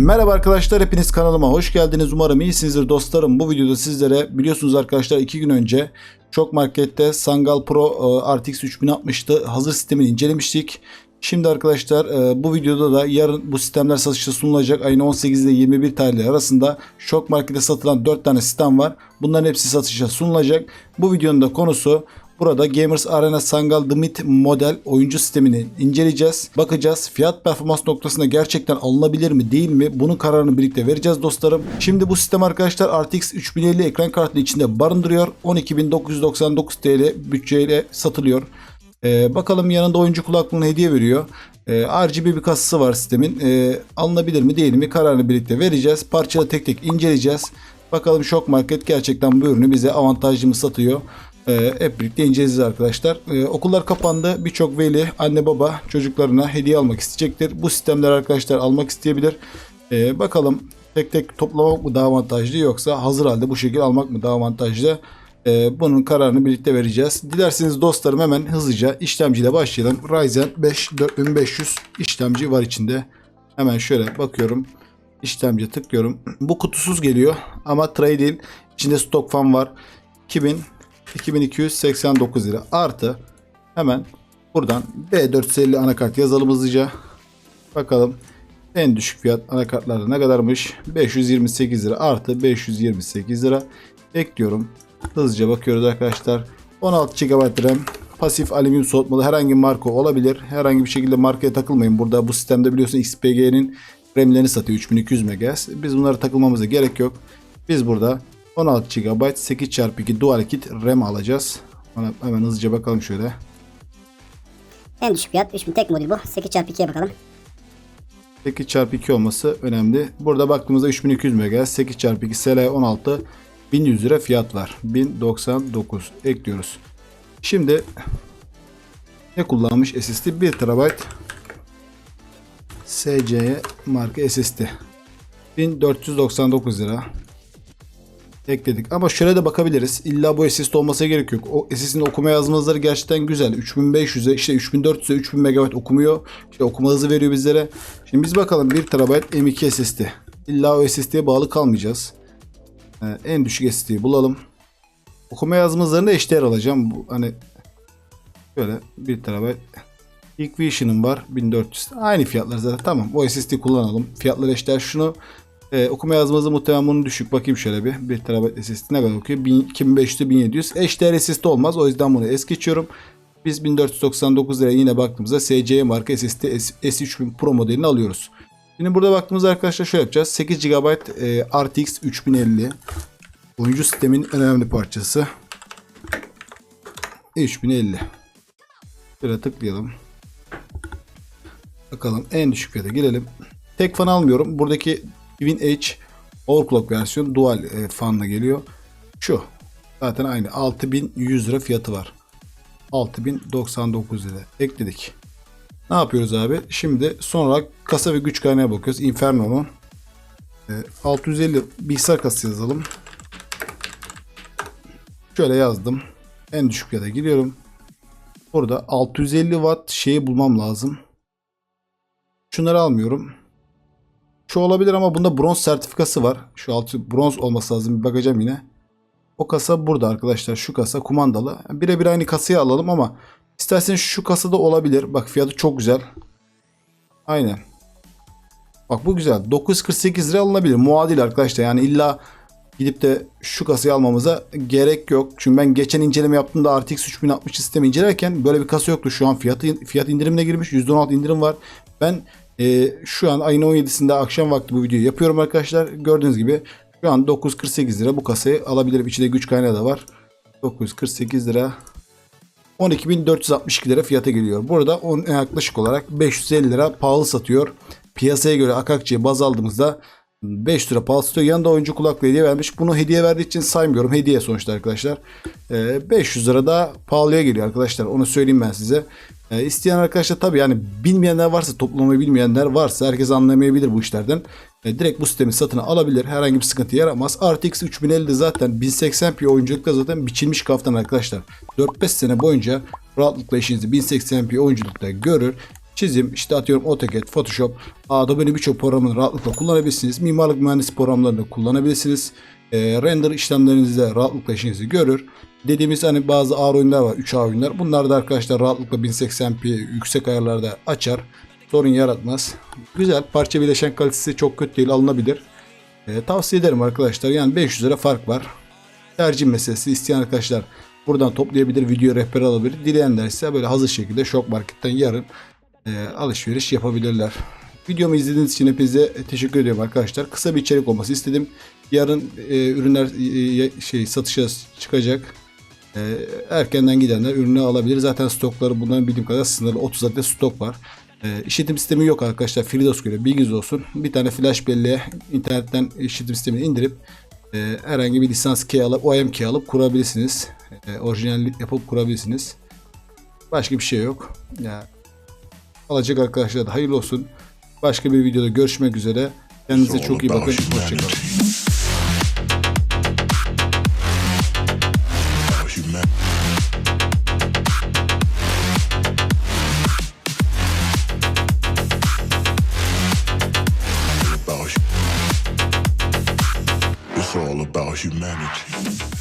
Merhaba arkadaşlar hepiniz kanalıma hoş geldiniz. Umarım iyisinizdir dostlarım. Bu videoda sizlere biliyorsunuz arkadaşlar 2 gün önce Çok Market'te Sangal Pro e, RTX 3060'tı. Hazır sistemini incelemiştik. Şimdi arkadaşlar e, bu videoda da yarın bu sistemler satışa sunulacak. Ayın 18 ile 21 tarihleri arasında Şok Market'te satılan 4 tane sistem var. Bunların hepsi satışa sunulacak. Bu videonun da konusu Burada Gamers Arena Sangal The Myth model oyuncu sistemini inceleyeceğiz. Bakacağız fiyat performans noktasında gerçekten alınabilir mi değil mi? Bunun kararını birlikte vereceğiz dostlarım. Şimdi bu sistem arkadaşlar RTX 3050 ekran kartını içinde barındırıyor. 12.999 TL bütçeyle satılıyor. Ee, bakalım yanında oyuncu kulaklığını hediye veriyor. Ee, RGB bir kasası var sistemin. Ee, alınabilir mi değil mi kararını birlikte vereceğiz. Parçaları tek tek inceleyeceğiz. Bakalım Şok Market gerçekten bu ürünü bize avantajlı mı satıyor? Ee, hep birlikte inceleyeceğiz arkadaşlar. Ee, okullar kapandı. Birçok veli, anne baba çocuklarına hediye almak isteyecektir. Bu sistemler arkadaşlar almak isteyebilir. Ee, bakalım tek tek toplamak mı daha avantajlı yoksa hazır halde bu şekilde almak mı daha avantajlı? Bunun kararını birlikte vereceğiz. Dilerseniz dostlarım hemen hızlıca işlemciyle başlayalım. Ryzen 5 4500 işlemci var içinde. Hemen şöyle bakıyorum. İşlemci tıklıyorum. Bu kutusuz geliyor ama değil. İçinde stok fan var. 2000 2289 lira artı hemen buradan B450 anakart yazalım hızlıca. Bakalım en düşük fiyat anakartlarda ne kadarmış? 528 lira artı 528 lira ekliyorum. Hızlıca bakıyoruz arkadaşlar. 16 GB RAM pasif alüminyum soğutmalı herhangi bir marka olabilir. Herhangi bir şekilde markaya takılmayın. Burada bu sistemde biliyorsun XPG'nin RAM'lerini satıyor 3200 MHz. Biz bunlara takılmamıza gerek yok. Biz burada 16 GB 8x2 dual kit RAM alacağız. Ona hemen hızlıca bakalım şöyle. En düşük fiyat 3000 tek modül bu. 8x2'ye bakalım. 8x2 olması önemli. Burada baktığımızda 3200 MHz 8x2 SL16 1100 lira fiyat var. 1099 ekliyoruz. Şimdi ne kullanmış SSD? 1 TB SC marka SSD. 1499 lira ekledik. Ama şöyle de bakabiliriz. İlla bu SSD olmasına gerek yok. O SSD'nin okuma yazma hızları gerçekten güzel. 3500'e işte 3400'e 3000 MB okumuyor. İşte okuma hızı veriyor bizlere. Şimdi biz bakalım 1 TB M2 SSD. İlla o SSD'ye bağlı kalmayacağız. Ee, en düşük SSD'yi bulalım. Okuma yazma hızlarını eşdeğer alacağım. Bu hani şöyle 1 TB Equation'ım var 1400. Aynı fiyatlar zaten. Tamam. O SSD kullanalım. Fiyatlar eşdeğer. Şunu ee, okuma yazması muhtemelen bunun düşük. Bakayım şöyle bir. 1 TB SSD ne kadar okuyor? 2500 1700. HDR SSD olmaz. O yüzden bunu es geçiyorum. Biz 1499 liraya yine baktığımızda SC marka SSD S3000 Pro modelini alıyoruz. Şimdi burada baktığımızda arkadaşlar şöyle yapacağız. 8 GB e, RTX 3050 oyuncu sistemin önemli parçası. 3050. Şöyle tıklayalım. Bakalım en düşük fiyata girelim. Tek fan almıyorum. Buradaki WinH overclock versiyon dual e, fanla geliyor. Şu. Zaten aynı. 6100 lira fiyatı var. 6099 lira. Ekledik. Ne yapıyoruz abi? Şimdi sonra kasa ve güç kaynağına bakıyoruz. Inferno'nun e, 650 bilgisayar kasası yazalım. Şöyle yazdım. En düşük fiyata giriyorum. Burada 650 watt şeyi bulmam lazım. Şunları almıyorum. Şu olabilir ama bunda bronz sertifikası var. Şu altı bronz olması lazım. Bir bakacağım yine. O kasa burada arkadaşlar. Şu kasa kumandalı. Birebir aynı kasayı alalım ama isterseniz şu kasada olabilir. Bak fiyatı çok güzel. Aynen. Bak bu güzel. 948 lira alınabilir. Muadil arkadaşlar. Yani illa gidip de şu kasayı almamıza gerek yok. Çünkü ben geçen inceleme yaptığımda RTX 3060 sistemi incelerken böyle bir kasa yoktu. Şu an fiyatı, fiyat indirimine girmiş. %16 indirim var. Ben ee, şu an ayın 17'sinde akşam vakti bu videoyu yapıyorum arkadaşlar. Gördüğünüz gibi şu an 948 lira bu kasayı alabilirim. İçinde güç kaynağı da var. 948 lira 12.462 lira fiyata geliyor. Burada on, yaklaşık olarak 550 lira pahalı satıyor. Piyasaya göre Akakçı'ya baz aldığımızda 5 lira pahalı satıyor. Yanında oyuncu kulaklığı hediye vermiş. Bunu hediye verdiği için saymıyorum. Hediye sonuçta arkadaşlar. Ee, 500 lira da pahalıya geliyor arkadaşlar. Onu söyleyeyim ben size. E, isteyen arkadaşlar tabi yani bilmeyenler varsa toplamayı bilmeyenler varsa herkes anlamayabilir bu işlerden. E, direkt bu sistemi satın alabilir. Herhangi bir sıkıntı yaramaz. RTX 3050 zaten 1080p oyunculukta zaten biçilmiş kaftan arkadaşlar. 4-5 sene boyunca rahatlıkla işinizi 1080p oyunculukta görür. Çizim, işte atıyorum AutoCAD, Photoshop, Adobe'nin birçok programını rahatlıkla kullanabilirsiniz. Mimarlık mühendisi programlarını kullanabilirsiniz. E, render işlemlerinizde rahatlıkla işinizi görür. Dediğimiz hani bazı ağır oyunlar var, 3A oyunlar. Bunlar da arkadaşlar rahatlıkla 1080p yüksek ayarlarda açar. Sorun yaratmaz. Güzel. Parça bileşen kalitesi çok kötü değil, alınabilir. E, tavsiye ederim arkadaşlar. Yani 500 lira fark var. Tercih meselesi. İsteyen arkadaşlar buradan toplayabilir, video rehberi alabilir. Dileyenler ise böyle hazır şekilde Şok Market'ten yarın e, alışveriş yapabilirler. Videomu izlediğiniz için hepinize teşekkür ediyorum arkadaşlar. Kısa bir içerik olması istedim. Yarın e, ürünler e, şey satışa çıkacak. E, erkenden gidenler ürünü alabilir. Zaten stokları bunların bildiğim kadar sınırlı. 30 adet stok var. E, işletim sistemi yok arkadaşlar. FreeDOS göre bilginiz olsun. Bir tane flash belleğe internetten işletim sistemini indirip e, herhangi bir lisans key alıp OEM key alıp kurabilirsiniz. E, orijinal yapıp kurabilirsiniz. Başka bir şey yok. Ya alacak arkadaşlar da hayırlı olsun. Başka bir videoda görüşmek üzere. Kendinize çok iyi bakın. Hoşçakalın. Human. About- It's all about humanity.